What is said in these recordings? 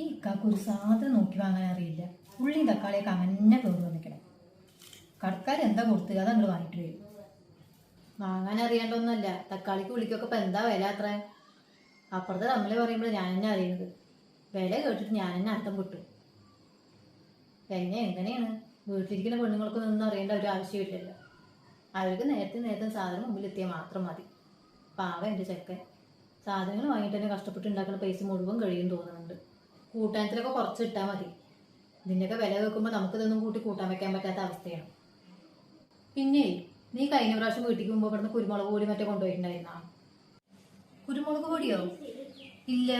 ഈ ഇക്കാക്ക് ഒരു സാധനം നോക്കി വാങ്ങാൻ അറിയില്ല. ഉള്ളിയും തക്കാളിയൊക്കെ അങ്ങനെ കയറി വന്നിക്കണേ കടക്കാർ എന്താ കൊടുത്തത്? അത് അങ്ങോട്ട് വാങ്ങിട്ട് വരും. വാങ്ങാൻ അറിയേണ്ടൊന്നുമല്ല. തക്കാളിക്ക് ഉള്ളിക്കൊക്കെ ഇപ്പം എന്താ വില അത്ര? അപ്പുറത്തെ തമ്മിൽ പറയുമ്പോൾ ഞാൻ തന്നെ അറിയുന്നത് വില കേട്ടിട്ട് ഞാൻ തന്നെ അർത്ഥം പൊട്ടു. പിന്നെ എങ്ങനെയാണ്? വീട്ടിലിരിക്കുന്ന പെണ്ണുങ്ങൾക്കൊന്നും ഒന്നും അറിയേണ്ട ഒരു ആവശ്യമില്ലല്ലോ അവർക്ക് നേരത്തെ നേരത്തെ സാധനം മുമ്പിലെത്തിയാൽ മാത്രം മതി. പാവം എന്റെ ചെക്കൻ. സാധനങ്ങൾ വാങ്ങിയിട്ട് തന്നെ കഷ്ടപ്പെട്ട് ഉണ്ടാക്കുന്ന പൈസ മുഴുവൻ കഴിയും തോന്നുന്നുണ്ട്. കൂട്ടാനത്തിലൊക്കെ കുറച്ച് ഇട്ടാൽ മതി. ഇതിന്റെയൊക്കെ വില വെക്കുമ്പോൾ നമുക്കിതൊന്നും കൂട്ടി കൂട്ടാൻ വെക്കാൻ പറ്റാത്ത അവസ്ഥയാണ്. പിന്നെ നീ കഴിഞ്ഞ പ്രാവശ്യം വീട്ടിൽ പോകുമ്പോൾ ഇവിടുന്ന് കുരുമുളക് പൊടി മറ്റേ കൊണ്ടുപോയിട്ടുണ്ടായിരുന്നാ? കുരുമുളക് പൊടിയോ? ഇല്ല.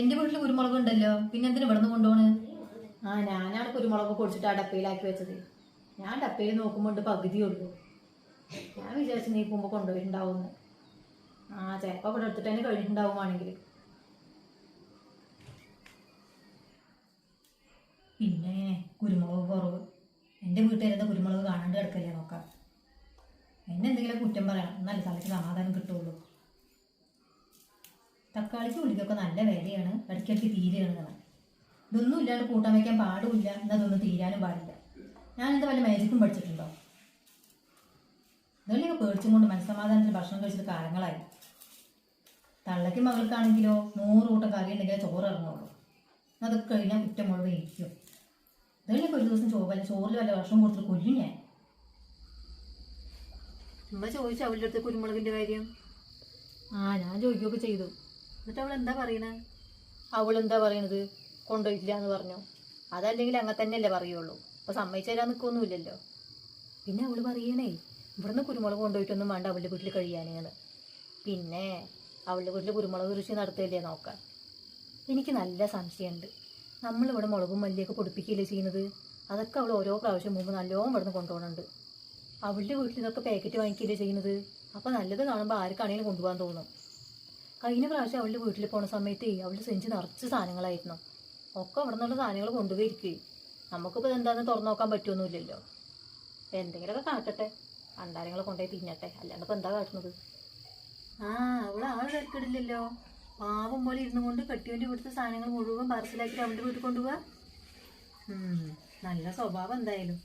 എന്റെ വീട്ടിൽ കുരുമുളക് ഉണ്ടല്ലോ. പിന്നെ എന്തിനു ഇവിടുന്ന് കൊണ്ടുപോണ്? ആ ഞാനാണ് കുരുമുളക് പൊടിച്ചിട്ട് ആ ഡപ്പയിലാക്കി വെച്ചത്. ഞാൻ ഡപ്പയിൽ നോക്കുമ്പോൾ ഉണ്ട് പകുതി ഉള്ളു. ഞാൻ വിചാരിച്ചു നീ പോകുമ്പോൾ കൊണ്ടുപോയിട്ടുണ്ടാവുമെന്ന്. ആ ചിലപ്പോൾ ഇവിടെ എടുത്തിട്ട് തന്നെ കഴിഞ്ഞിട്ടുണ്ടാവുകയാണെങ്കിൽ പിന്നെ കുരുമുളക് കുറവ്. എന്റെ വീട്ടുകാരെന്താ കുരുമുളക് കാണാണ്ട് കിടക്കല്ലേ നോക്കാം. എന്നെ എന്തെങ്കിലും കുറ്റം പറയണം. എന്നാലേ തലയ്ക്ക് സമാധാനം കിട്ടുള്ളൂ. തക്കാളിക്ക് ഉള്ളിക്കൊക്കെ നല്ല വിലയാണ്. ഇടയ്ക്കിടയ്ക്ക് തീരെയാണ് കാണാൻ ഇതൊന്നും ഇല്ലാണ്ട് കൂട്ടാൻ വയ്ക്കാൻ പാടുമില്ല. എന്നാൽ അതൊന്നും തീരാനും പാടില്ല. ഞാൻ എന്താ വല്ല മാജിക്കും പഠിച്ചിട്ടുണ്ടോ? ഇതൊക്കെ പേടിച്ചും കൊണ്ട് മനസ്സമാധാനത്തിൽ ഭക്ഷണം കഴിച്ചിട്ട് കാലങ്ങളായി. തള്ളയ്ക്ക് മകൾക്കാണെങ്കിലോ നൂറ് കൂട്ടം കറി ഉണ്ടെങ്കിലേ ചോറ് ഇറങ്ങുള്ളൂ. അതൊക്കെ കഴിഞ്ഞാൽ കുറ്റം മുഴുവൻ ഇരിക്കും. ഇതൊക്കെ ഒരു ദിവസം ചോറ് ചോറിൽ വല്ല ഭക്ഷണം കൊടുത്തിട്ട് കൊല്ലും ഞാൻ അമ്മ ചോദിച്ചു അവളുടെ അടുത്ത് കുരുമുളകിന്റെ കാര്യം. ആ ഞാൻ ചോദിക്കുകയൊക്കെ ചെയ്തു. എന്നിട്ട് അവൾ എന്താ പറയണേ? അവൾ എന്താ പറയണത്? കൊണ്ടുപോയില്ല എന്ന് പറഞ്ഞു. അതല്ലെങ്കിൽ അങ്ങനെ തന്നെയല്ലേ പറയുള്ളൂ. അപ്പൊ സമ്മതിച്ചു തരാൻ നിൽക്കൊന്നുമില്ലല്ലോ പിന്നെ അവൾ പറയണേ ഇവിടുന്ന് കുരുമുളക് കൊണ്ടുപോയിട്ടൊന്നും വേണ്ട അവളുടെ വീട്ടിൽ കഴിയാനാണ്. പിന്നെ അവളുടെ വീട്ടിൽ കുരുമുളക് കൃഷി നടത്തുകയല്ലേ നോക്കാം എനിക്ക് നല്ല സംശയമുണ്ട്. നമ്മളിവിടെ മുളകും മല്ലിയൊക്കെ പൊടിപ്പിക്കുകയല്ലേ ചെയ്യുന്നത്? അതൊക്കെ അവൾ ഓരോ പ്രാവശ്യം മുമ്പ് നല്ലോണം ഇവിടുന്ന് കൊണ്ടുപോകുന്നുണ്ട് അവളുടെ വീട്ടിൽ ഇതൊക്കെ പാക്കറ്റ് വാങ്ങിക്കുകയല്ലേ ചെയ്യുന്നത്? അപ്പോൾ നല്ലത് കാണുമ്പോൾ ആർക്കാണെങ്കിലും കൊണ്ടുപോകാൻ തോന്നും. കഴിഞ്ഞ പ്രാവശ്യം അവളുടെ വീട്ടിൽ പോണ സമയത്ത് അവളുടെ സെഞ്ച് നിറച്ച് സാധനങ്ങളായിരുന്നു. ഒക്കെ അവിടെ നിന്നുള്ള സാധനങ്ങൾ കൊണ്ടുപോയിരിക്കുകയും. നമുക്കിപ്പോൾ ഇതെന്താണെന്ന് തുറന്നു നോക്കാൻ പറ്റുമൊന്നുമില്ലല്ലോ എന്തെങ്കിലുമൊക്കെ കാട്ടട്ടെ. അണ്ടാരങ്ങളെ കൊണ്ടുപോയി തിന്നട്ടെ അല്ലാണ്ട് ഇപ്പം എന്താ കാട്ടുന്നത്? ആ അവൾ ആൾ തിരക്കിടില്ലല്ലോ. പാവം പോലെ ഇരുന്നു കൊണ്ട് കെട്ടിയോന്റെ കൊടുത്ത സാധനങ്ങൾ മുഴുവൻ പാർസലാക്കി അവന്റെ വീട്ടിൽ കൊണ്ടുപോവാ. നല്ല സ്വഭാവം എന്തായാലും.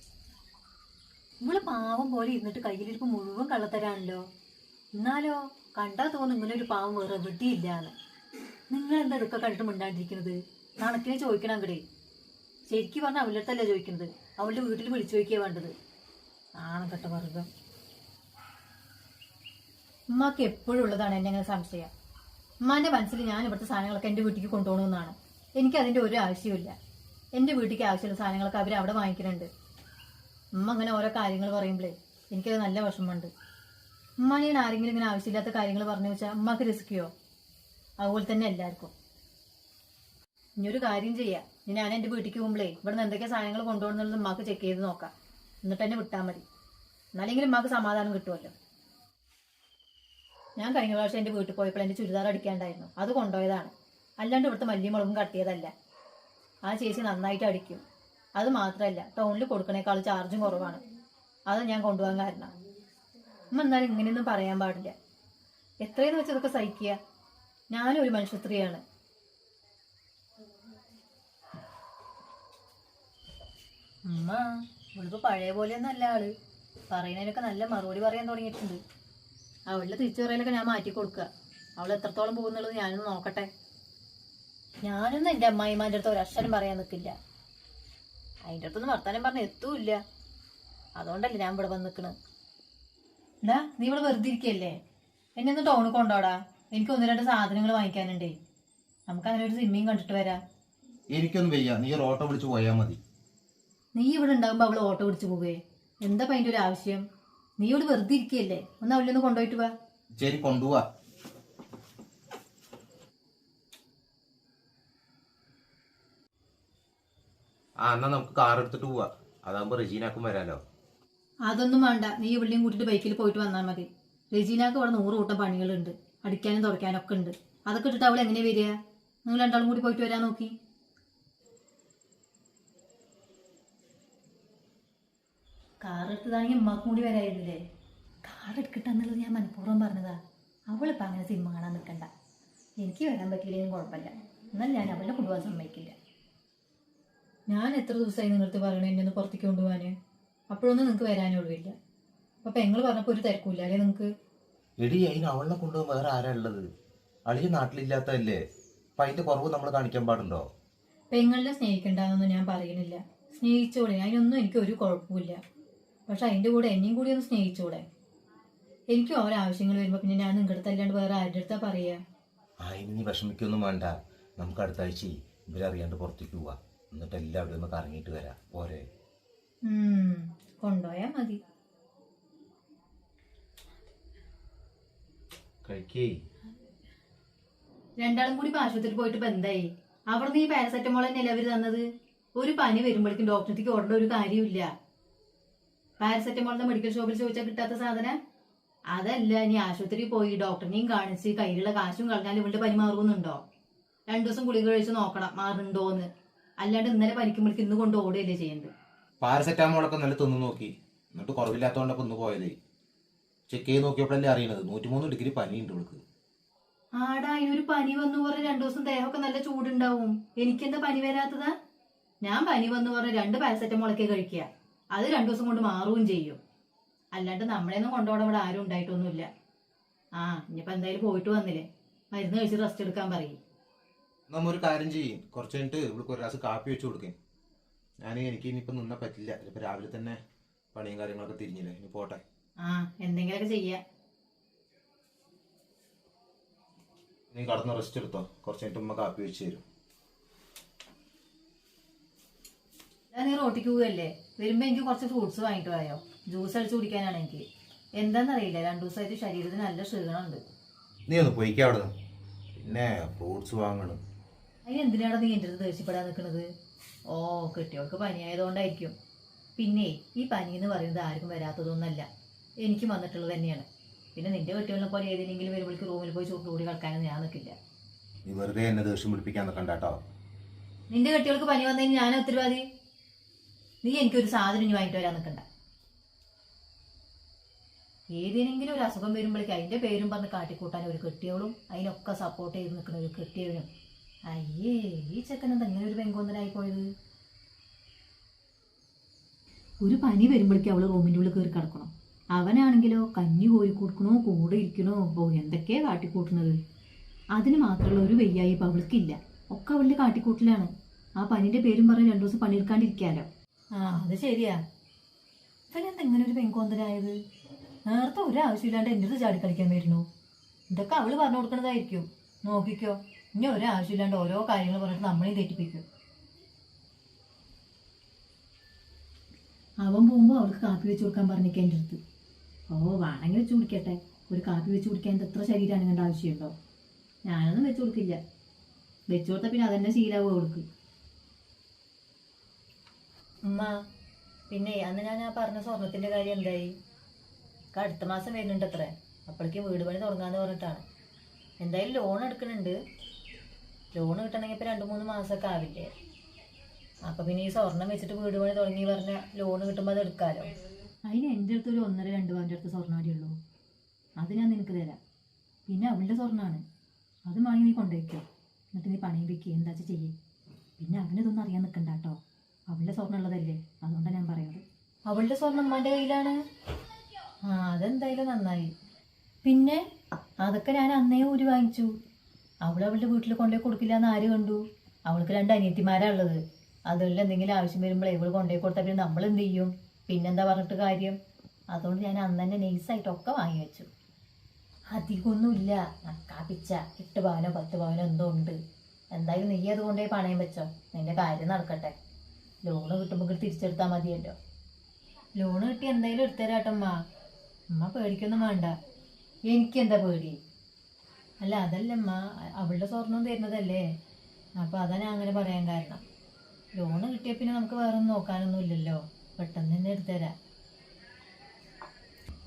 ഇവൾ പാവം പോലെ ഇരുന്നിട്ട് കയ്യിലിരിപ്പ് മുഴുവൻ കള്ളത്തരാണല്ലോ. എന്നാലോ? കണ്ടാ തോന്നുന്നു ഇങ്ങനെ ഒരു പാവം വേറെ വിട്ടിയില്ലാന്ന് നിങ്ങൾ എന്താ ഇതൊക്കെ കണ്ടിട്ട് മിണ്ടാണ്ടിരിക്കുന്നത് കണക്കിനെ ചോദിക്കണം അങ്ങടെ. ശരിക്കും പറഞ്ഞാൽ അവളുടെ അടുത്തല്ല ചോദിക്കുന്നത് അവളുടെ വീട്ടിൽ വിളിച്ചു ചോദിക്കുക വേണ്ടത്. ആണം കെട്ട വർഗം? ഉമ്മാക്ക് എപ്പോഴും ഉള്ളതാണ് എന്നെ അങ്ങനെ സംശയം. ഉമ്മാന്റെ മനസ്സിൽ ഞാൻ ഇവിടുത്തെ സാധനങ്ങളൊക്കെ എന്റെ വീട്ടിലേക്ക് കൊണ്ടുപോകണമെന്നാണ്. എനിക്ക് അതിന്റെ ഒരു ആവശ്യമില്ല എന്റെ വീട്ടിലേക്ക് ആവശ്യമുള്ള സാധനങ്ങളൊക്കെ അവർ അവിടെ വാങ്ങിക്കുന്നുണ്ട് ഉമ്മ അങ്ങനെ ഓരോ കാര്യങ്ങൾ പറയുമ്പോഴേ എനിക്കത് നല്ല വിഷമമുണ്ട്. ഉമ്മാനെയാണ് ആരെങ്കിലും ഇങ്ങനെ ആവശ്യമില്ലാത്ത കാര്യങ്ങൾ പറഞ്ഞു വെച്ചാൽ ഉമ്മാക്ക് രസിക്കുകയോ അതുപോലെ തന്നെ എല്ലാവർക്കും. ഇനിയൊരു കാര്യം ചെയ്യാം. ഇനി ഞാൻ എന്റെ വീട്ടിലേക്ക് പോകുമ്പോഴേ ഇവിടെ നിന്ന് എന്തൊക്കെ സാധനങ്ങൾ കൊണ്ടുപോകണമെന്നുള്ളത് ഉമ്മാക്ക് ചെക്ക് ചെയ്ത് നോക്കാം. എന്നിട്ട് തന്നെ വിട്ടാൽ മതി. എന്നാലെങ്കിലും ഉമ്മാക്ക് സമാധാനം കിട്ടുമല്ലോ ഞാൻ കഴിഞ്ഞ പ്രാവശ്യം എന്റെ വീട്ടിൽ പോയപ്പോൾ എന്റെ ചുരിദാർ അടിക്കാണ്ടായിരുന്നു. അത് കൊണ്ടുപോയതാണ്. അല്ലാണ്ട് ഇവിടുത്തെ മല്ലിയും മുളകും കട്ടിയതല്ല ആ ചേച്ചി നന്നായിട്ട് അടിക്കും. അത് മാത്രമല്ല ടൗണിൽ കൊടുക്കണേക്കാൾ ചാർജും കുറവാണ്. അത് ഞാൻ കൊണ്ടുപോകാൻ കാരണം. അമ്മ എന്നാലും ഇങ്ങനെയൊന്നും പറയാൻ പാടില്ല. എത്രയെന്ന് വെച്ചതൊക്കെ സഹിക്കുക. ഞാനും ഒരു മനുഷ്യ സ്ത്രീയാണ്. ഉമ്മ ഇവളിപ്പോ പഴയ പോലെയൊന്നും അല്ല ആൾ. പറയുന്നതിനൊക്കെ നല്ല മറുപടി പറയാൻ തുടങ്ങിയിട്ടുണ്ട്. അവളുടെ തിരിച്ചു പറയലൊക്കെ ഞാൻ മാറ്റി കൊടുക്കുക. അവൾ എത്രത്തോളം പോകുന്നുള്ളത് ഞാനൊന്ന് നോക്കട്ടെ. ഞാനൊന്നും എന്റെ അമ്മായിമാന്റെ അടുത്ത് ഒരക്ഷരം പറയാൻ നിൽക്കില്ല. അതിന്റെ അടുത്തൊന്നും വർത്താനം പറഞ്ഞ് എത്തൂല്ല. അതുകൊണ്ടല്ലേ ഞാൻ ഇവിടെ വന്ന് നിൽക്കണത് എന്താ നീ ഇവിടെ വെറുതെ ഇരിക്കല്ലേ? എന്നെ ഒന്ന് ടൗണിൽ കൊണ്ടോടാ. എനിക്ക് ഒന്ന് രണ്ട് സാധനങ്ങൾ വാങ്ങിക്കാനുണ്ടേ. നമുക്ക് അങ്ങനെ ഒരു സിനിമയും കണ്ടിട്ട് വരാം. എനിക്കൊന്നും വയ്യ. നീ ഒരു ഓട്ടോ വിളിച്ച് പോയാൽ മതി. നീ ഇവിടെ ഉണ്ടാകുമ്പോൾ അവൾ ഓട്ടോ വിളിച്ച് പോവേ. എന്താ അതിന്റെ ഒരു ആവശ്യം? നീ ഇവിടെ വെറുതെ ഇരിക്കല്ലേ ഒന്ന് അവളെ ഒന്ന് കൊണ്ടുപോയിട്ട് വാ. ശരി കൊണ്ടുപോവാ? ആ എന്നാ നമുക്ക് കാർ എടുത്തിട്ട് പോവാ. അതാകുമ്പോ റെജീനാക്കും വരാലോ. അതൊന്നും വേണ്ട. നീ ഇവിടെയും കൂട്ടിട്ട് ബൈക്കിൽ പോയിട്ട് വന്നാൽ മതി. റെജീനാക്ക് ഇവിടെ നൂറ് കൂട്ടം പണികളുണ്ട്. അടിക്കാനും തുടയ്ക്കാനും ഒക്കെ ഉണ്ട്. അതൊക്കെ ഇട്ടിട്ട് അവൾ എങ്ങനെ വരിക? നിങ്ങൾ രണ്ടാളും കൂടി പോയിട്ട് വരാൻ നോക്കി. കാർ എടുത്തതാണെങ്കിൽ ഉമ്മാക്കും കൂടി വരായിരുന്നില്ലേ? കാർ എടുക്കട്ടെന്നുള്ളത് ഞാൻ മനഃപൂർവം പറഞ്ഞതാ. അവളിപ്പോൾ അങ്ങനെ സിനിമ കാണാൻ നിൽക്കണ്ട. എനിക്ക് വരാൻ പറ്റിയില്ലെങ്കിലും കുഴപ്പമില്ല. എന്നാൽ ഞാൻ അവളുടെ കുടുംബം സമ്മതിക്കില്ല. ഞാൻ എത്ര ദിവസമായി നിങ്ങളടുത്ത് പറയണേ എന്നെ ഒന്ന് പുറത്തേക്ക് കൊണ്ടുപോകാന് അപ്പോഴൊന്നും നിങ്ങൾക്ക് വരാനേ ഒഴിവില്ല. അപ്പൊ പെങ്ങൾ പറഞ്ഞപ്പോ ഒരു തിരക്കൂല അല്ലേ നിങ്ങൾക്ക്? എടി അതിന് അവളെ കൊണ്ടുപോകാൻ വേറെ ആരാ ഉള്ളത്? അളിയ നാട്ടിലില്ലാത്തതല്ലേ? അപ്പൊ അതിന്റെ കുറവ് നമ്മൾ കാണിക്കാൻ പാടുണ്ടോ? പെങ്ങളെ സ്നേഹിക്കണ്ടെന്നൊന്നും ഞാൻ പറയുന്നില്ല. സ്നേഹിച്ചോളെ അതിനൊന്നും എനിക്ക് ഒരു കുഴപ്പമില്ല പക്ഷെ അതിന്റെ കൂടെ എന്നെയും കൂടി ഒന്ന് സ്നേഹിച്ചൂടെ? എനിക്കും അവരെ ആവശ്യങ്ങൾ വരുമ്പോ പിന്നെ ഞാൻ നിങ്ങളുടെ തല്ലാണ്ട് വേറെ ആരുടെ അടുത്താ പറയാ? നീ വിഷമിക്കൊന്നും വേണ്ട. നമുക്ക് അടുത്ത ആഴ്ച ഇവരറിയാണ്ട് പുറത്തേക്ക് പോവാ. എന്നിട്ട് എല്ലാവരും ഒന്ന് കറങ്ങിയിട്ട് വരാം. പോരെ? കൊണ്ടുപോയാ മതി. കഴിക്കേ. രണ്ടാളും കൂടി ആശുപത്രിയിൽ പോയിട്ട് ബന്ധായി. എന്തായി അവിടെ നിന്ന് ഈ പാരസെറ്റമോൾ തന്നെയല്ലേ അവർ തന്നത്? ഒരു പനി വരുമ്പോഴേക്കും ഡോക്ടറേക്ക് ഓടേണ്ട ഒരു കാര്യമില്ല പാരസെറ്റമോളിന്റെ മെഡിക്കൽ ഷോപ്പിൽ ചോദിച്ചാൽ കിട്ടാത്ത സാധനം? അതല്ല ഇനി ആശുപത്രിയിൽ പോയി ഡോക്ടറിനെയും കാണിച്ച് കയ്യിലുള്ള കാശും കളഞ്ഞാൽ ഇവളുടെ പനി മാറുമെന്നുണ്ടോ? രണ്ടു ദിവസം ഗുളിക കഴിച്ച് നോക്കണം മാറുന്നുണ്ടോന്ന്. അല്ലാണ്ട് ഇന്നലെ പനിക്കുമ്പോഴേക്ക് ഇന്ന് കൊണ്ട് ഓടുകയല്ലേ ചെയ്യേണ്ടത്? പാരസെറ്റാമോളൊക്കെ നല്ല തിന്നു നോക്കി. എന്നിട്ട് കുറവില്ലാത്തതുകൊണ്ടൊക്കെ ഒന്ന് പോയത്. ചെക്ക് ചെയ്ത് നോക്കിയപ്പോഴല്ലേ അറിയണത്. നൂറ്റിമൂന്ന് ഡിഗ്രി പനി ഉണ്ട് ഇവൾക്ക്. ആടാ ഇതിനൊരു പനി വന്നു പറഞ്ഞ രണ്ടു ദിവസം ദേഹമൊക്കെ നല്ല ചൂടുണ്ടാവും. എനിക്കെന്താ പനി വരാത്തതാ? ഞാൻ പനി വന്നു പറഞ്ഞ രണ്ട് പാരസെറ്റമോളൊക്കെ കഴിക്കുക അത് രണ്ടു ദിവസം കൊണ്ട് മാറുകയും ചെയ്യും. അല്ലാണ്ട് നമ്മളെയൊന്നും കൊണ്ടുപോകണം. ഇവിടെ ആരും ഉണ്ടായിട്ടൊന്നുമില്ല. ആ ഇനിയിപ്പോ എന്തായാലും പോയിട്ട് വന്നില്ലേ? മരുന്ന് കഴിച്ച് റെസ്റ്റ് എടുക്കാൻ പറയും. നമ്മ ഒരു കാര്യം ചെയ്യും. കുറച്ച് കഴിഞ്ഞിട്ട് ഇവൾക്ക് ഒരു ഗ്ലാസ് കാപ്പി വെച്ച് കൊടുക്കേ. ഞാൻ എനിക്ക് ഇനിയിപ്പോൾ നിന്ന പറ്റില്ല. ഇനിയിപ്പോൾ രാവിലെ തന്നെ പണിയും കാര്യങ്ങളൊക്കെ തിരിഞ്ഞില്ലേ? ഇനി പോട്ടെ. ആ എന്തെങ്കിലുമൊക്കെ ചെയ്യാ. നീ കടന്ന് റെസ്റ്റ് എടുത്തോ? കുറച്ച് കഴിഞ്ഞിട്ട് ഉമ്മ കാപ്പി വെച്ച് തരും. ഞാൻ നീ റോട്ടിക്ക് പോവല്ലേ വരുമ്പോ എനിക്ക് കുറച്ച് ഫ്രൂട്ട്സ് വാങ്ങിട്ട് പോയോ ജ്യൂസ് അടിച്ച് കുടിക്കാനാണ് എനിക്ക് എന്താണെന്നറിയില്ല രണ്ടു ദിവസമായിട്ട് ശരീരത്തിന് നല്ല ക്ഷീണമുണ്ട്. നീ ഒന്ന് പോയിക്കാ അവിടെ പിന്നെ ഫ്രൂട്ട്സ് വാങ്ങണം. അതിന് എന്തിനാണ് നീ എന്റെ അടുത്ത് ദേഷ്യപ്പെടാൻ നിൽക്കുന്നത് ഓ കെട്ടിയവൾക്ക് പനിയായതുകൊണ്ടായിരിക്കും. പിന്നെ ഈ പനി എന്ന് പറയുന്നത് ആർക്കും വരാത്തതൊന്നല്ല. എനിക്ക് വന്നിട്ടുള്ളത് തന്നെയാണ്. പിന്നെ നിന്റെ കെട്ടികളെ പോലെ ഏതെങ്കിലും വരുമ്പോഴേക്ക് റൂമിൽ പോയി ചൂട്ടുകൂടി കളിക്കാനൊന്നും ഞാൻ നിൽക്കില്ല നീ വെറുതെ എന്നെ ദേഷ്യം പിടിപ്പിക്കാൻ നിൽക്കണ്ട കേട്ടോ. നിന്റെ കെട്ടികൾക്ക് പനി വന്നതിന് ഞാൻ ഉത്തരവാദി? നീ എനിക്കൊരു സാധനം ഇനി വാങ്ങിട്ട് വരാൻ നിൽക്കണ്ട ഏതിനെങ്കിലും ഒരു അസുഖം വരുമ്പോഴേക്ക് അതിന്റെ പേരും പറഞ്ഞ് കാട്ടിക്കൂട്ടാൻ ഒരു കെട്ടിയവളും അതിനൊക്കെ സപ്പോർട്ട് ചെയ്ത് നിൽക്കുന്ന ഒരു കെട്ടിയവനും. അയ്യേ ഈ ചെക്കൻ എന്താ ഇങ്ങനെ ഒരു പെങ്കൊന്നനായി പോയത്? ഒരു പനി വരുമ്പോഴേക്കും അവൾ റൂമിന്റെ ഉള്ളിൽ കയറി കിടക്കണം. അവനാണെങ്കിലോ കഞ്ഞി കോരി കൊടുക്കണോ കൂടെ ഇരിക്കണോ ഓ എന്തൊക്കെയാ കാട്ടിക്കൂട്ടുന്നത്? അതിന് മാത്രമുള്ള ഒരു വെയ്യായി ഇപ്പം അവൾക്കില്ല. ഒക്കെ അവളുടെ കാട്ടിക്കൂട്ടിലാണ്. ആ പനിന്റെ പേരും പറഞ്ഞ് രണ്ടു ദിവസം പണിയെടുക്കാണ്ടിരിക്കാലോ. ആ അത് ശരിയാ. ഇവനെന്താ ഇങ്ങനെ ഒരു പെൺകോന്തരായത് നേരത്തെ ഒരു ആവശ്യമില്ലാണ്ട് എന്റെ അടുത്ത് ചാടി കളിക്കാൻ വരുന്നു. ഇതൊക്കെ അവൾ പറഞ്ഞു കൊടുക്കണതായിരിക്കും. നോക്കിക്കോ ഇനി ഒരു ആവശ്യമില്ലാണ്ട് ഓരോ കാര്യങ്ങൾ പറഞ്ഞിട്ട് നമ്മളെയും തെറ്റിപ്പിക്കും. അവൻ പോകുമ്പോൾ അവൾക്ക് കാപ്പി വെച്ച് കൊടുക്കാൻ പറഞ്ഞിരിക്കാൻ എന്റെ അടുത്ത്. ഓ വേണമെങ്കിൽ വെച്ച് കുടിക്കട്ടെ. ഒരു കാപ്പി വെച്ച് കുടിക്കാൻ എത്ര ശരീരമാണ് അനങ്ങേണ്ട ആവശ്യമുണ്ടോ? ഞാനൊന്നും വെച്ച് കൊടുക്കില്ല. വെച്ച് കൊടുത്താൽ പിന്നെ അതന്നെ ശീലാവുക അവൾക്ക്. ഉമ്മ പിന്നെ അന്ന് ഞാൻ ആ പറഞ്ഞ സ്വർണത്തിന്റെ കാര്യം എന്തായി? അടുത്ത മാസം വരുന്നുണ്ട് അത്രേ അപ്പോഴേക്ക് വീട് പണി തുടങ്ങാന്ന് പറഞ്ഞിട്ടാണ്. എന്തായാലും ലോൺ എടുക്കുന്നുണ്ട് ലോൺ കിട്ടണമെങ്കിൽ ഇപ്പൊ രണ്ട് മൂന്ന് മാസമൊക്കെ ആവില്ലേ? അപ്പം പിന്നെ ഈ സ്വർണം വെച്ചിട്ട് വീട് പണി തുടങ്ങി പറഞ്ഞ ലോൺ കിട്ടുമ്പോൾ അത് എടുക്കാമല്ലോ അതിന് എന്റെ അടുത്ത് ഒരു ഒന്നര രണ്ട് പവന്റെ അടുത്ത് സ്വർണാടി ഉള്ളൂ. അത് ഞാൻ നിനക്ക് തരാം. പിന്നെ അവളുടെ സ്വർണമാണ് അത് വാങ്ങി നീ കൊണ്ടുവയ്ക്കോ എന്നിട്ട് നീ പണയം വെക്കുക എന്താ ചെയ്യേ? പിന്നെ അവനതൊന്നും അറിയാൻ നിൽക്കണ്ട കേട്ടോ. അവളുടെ സ്വർണം ഉള്ളതല്ലേ അതുകൊണ്ടാണ് ഞാൻ പറയുന്നത്. അവളുടെ സ്വർണം ഉമ്മാന്റെ കയ്യിലാണ്. ആ അതെന്തായാലും നന്നായി. പിന്നെ അതൊക്കെ ഞാൻ അന്നേ ഊരി വാങ്ങിച്ചു. അവൾ അവളുടെ വീട്ടിൽ കൊണ്ടുപോയി കൊടുക്കില്ല എന്ന് ആര് കണ്ടു? അവൾക്ക് രണ്ട് അനിയത്തിമാരാ ഉള്ളത്. അതുകൊണ്ട് എന്തെങ്കിലും ആവശ്യം വരുമ്പോൾ ഇവൾ കൊണ്ടുപോയി കൊടുത്താൽ പിന്നെ നമ്മൾ എന്ത് ചെയ്യും? പിന്നെന്താ പറഞ്ഞിട്ട് കാര്യം? അതുകൊണ്ട് ഞാൻ അന്ന് തന്നെ നൈസായിട്ടൊക്കെ വാങ്ങി വെച്ചു. അധികമൊന്നുമില്ല. നക്കാപ്പിച്ച എട്ട് പവനോ പത്ത് പവനോ എന്തോ ഉണ്ട്. എന്തായാലും നീ അത് കൊണ്ടുപോയി പണയം വെച്ചോ. നിന്റെ കാര്യം നടക്കട്ടെ. ലോണ് കിട്ടുമ്പോൾ തിരിച്ചെടുത്താൽ മതിയല്ലോ. ലോൺ കിട്ടി എന്തായാലും എടുത്തരാട്ടമ്മ. അമ്മ പേടിക്കൊന്നും വേണ്ട. എനിക്കെന്താ പേടി? അല്ല അതല്ലമ്മ അവളുടെ സ്വർണം തരുന്നതല്ലേ. അപ്പൊ അതാ ഞാൻ അങ്ങനെ പറയാൻ കാരണം. ലോൺ കിട്ടിയ പിന്നെ നമുക്ക് വേറെ ഒന്നും നോക്കാനൊന്നും ഇല്ലല്ലോ. പെട്ടെന്ന് തന്നെ എടുത്തുതരാം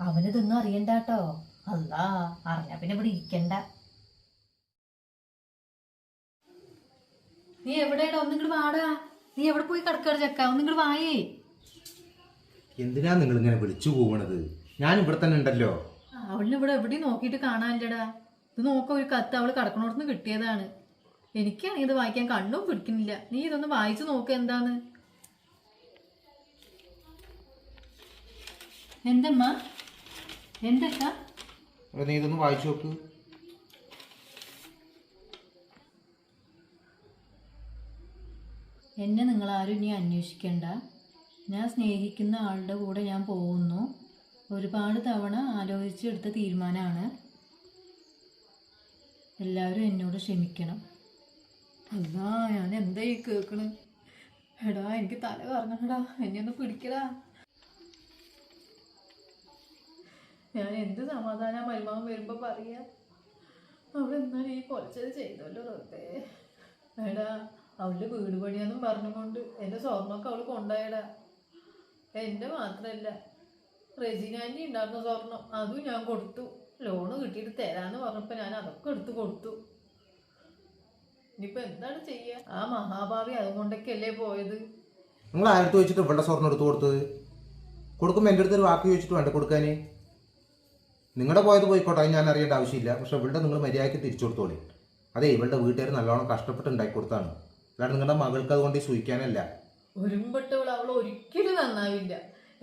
അവനിതൊന്നും അറിയണ്ട കേട്ടോ അല്ല അറിഞ്ഞാ പിന്നെ ഇവിടെ ഇരിക്കണ്ട. നീ എവിടെയാടാ? ഒന്നിങ്ങോട്ട് വാടാ. നീ എവിടെ പോയി കടക്കാറ് ചെക്ക? നിങ്ങൾ വായേ. എന്തിനാ നിങ്ങൾ ഇങ്ങനെ വിളിച്ചു പോകണത് ഞാൻ ഇവിടെ തന്നെ ഉണ്ടല്ലോ. അവളിന് ഇവിടെ എവിടെ നോക്കിയിട്ട് കാണാനില്ലടാ. ഇത് നോക്ക ഒരു കത്ത് അവൾ കിടക്കണോടത്തുനിന്ന് കിട്ടിയതാണ്. എനിക്കാണെങ്കിൽ ഇത് വായിക്കാൻ കണ്ണും പിടിക്കുന്നില്ല. നീ ഇതൊന്ന് വായിച്ചു നോക്ക എന്താന്ന്. എന്തമ്മ? എന്തൊക്കെ? നീ ഇതൊന്ന് വായിച്ചു നോക്ക്. എന്നെ നിങ്ങൾ ആരും ഇനി അന്വേഷിക്കണ്ട. ഞാൻ സ്നേഹിക്കുന്ന ആളുടെ കൂടെ ഞാൻ പോകുന്നു. ഒരുപാട് തവണ ആലോചിച്ചെടുത്ത തീരുമാനമാണ്. എല്ലാവരും എന്നോട് ക്ഷമിക്കണം. അല്ലാ ഞാൻ എന്താ ഈ കേൾക്കണ് എടാ എനിക്ക് തല കറങ്ങണടാ. എന്നെ ഒന്ന് പിടിക്കടാ. ഞാൻ എന്ത് സമാധാന മരുമാവൻ വരുമ്പോ പറയാ? അവൾ എന്നാൽ ഈ കൊലച്ചത് ചെയ്തല്ലോ വെറുതെ? എടാ അവളുടെ വീട് പണിയാന്നും പറഞ്ഞുകൊണ്ട് എന്റെ സ്വർണമൊക്കെ അവൾ കൊണ്ടുപോയടാ എന്റെ മാത്രമല്ല റെജിനാന്റെ ഉണ്ടായിരുന്ന സ്വർണം അതും ഞാൻ കൊടുത്തു. ലോണ് കിട്ടിയിട്ട് തരാന്ന് പറഞ്ഞപ്പോൾ ഞാൻ അതൊക്കെ എടുത്ത് കൊടുത്തു. ഇനിയിപ്പോൾ എന്താണ് ചെയ്യുക ആ മഹാഭാവി അതുകൊണ്ടൊക്കെയല്ലേ പോയത്? നിങ്ങൾ ആരടുത്ത് വെച്ചിട്ട് ഇവളുടെ സ്വർണം എടുത്തു കൊടുത്തത്? കൊടുക്കുമ്പോൾ എന്റെ അടുത്തൊരു വാക്ക് ചോദിച്ചിട്ട് വേണ്ട കൊടുക്കാൻ നിങ്ങളുടെ പോയത് പോയിക്കോട്ടെ ഞാൻ അറിയേണ്ട ആവശ്യമില്ല. പക്ഷെ ഇവളുടെ നിങ്ങൾ മര്യാദയ്ക്ക് തിരിച്ചു കൊടുത്തോളി. അതെ ഇവളുടെ വീട്ടുകാർ നല്ലോണം കഷ്ടപ്പെട്ട് ഉണ്ടാക്കി കൊടുത്താണ്. അല്ലാണ്ട് നിങ്ങളുടെ മകൾക്ക് അതുകൊണ്ട് സൂഹിക്കാനല്ല ഒരുമ്പെട്ടവൾ അവൾ ഒരിക്കലും നന്നാവില്ല.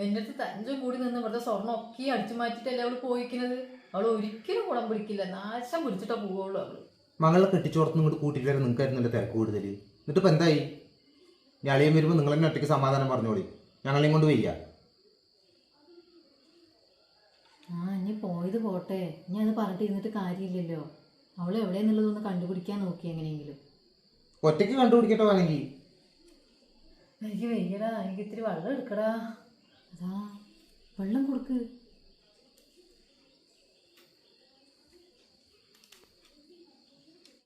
എന്റെ അടുത്ത് തഞ്ചും കൂടി നിന്ന് ഇവിടുത്തെ സ്വർണം ഒക്കെ അടിച്ചു മാറ്റിയിട്ടല്ലേ അവൾ പോയിക്കുന്നത്? അവൾ ഒരിക്കലും കുടം പിടിക്കില്ല. നാശം പിടിച്ചിട്ടേ പോവുള്ളൂ അവൾ മകളെ കെട്ടിച്ചു കൊടുത്ത് ഇങ്ങോട്ട് കൂട്ടിയിട്ട് വരെ നിങ്ങൾക്കായിരുന്നല്ലോ തിരക്ക് കൂടുതൽ എന്നിട്ട് ഇപ്പം എന്തായി ഞാളിയും വരുമ്പോൾ നിങ്ങൾ തന്നെ ഒറ്റയ്ക്ക് സമാധാനം പറഞ്ഞോളി. ഞങ്ങളെയും കൊണ്ട് വയ്യ. ആ ഇനി പോയത് പോട്ടെ. ഇനി അത് പറഞ്ഞിട്ട് ഇരുന്നിട്ട് കാര്യമില്ലല്ലോ. അവൾ എവിടെയെന്നുള്ളതൊന്ന് കണ്ടുപിടിക്കാൻ നോക്കി എങ്ങനെയെങ്കിലും. ഒറ്റയ്ക്ക് കണ്ടുപിടിക്കട്ടെ വേണമെങ്കിൽ. എനിക്ക് വയ്യടാ എനിക്ക് ഇത്തിരി വെള്ളം എടുക്കടാ. അതാ വെള്ളം കൊടുക്ക്.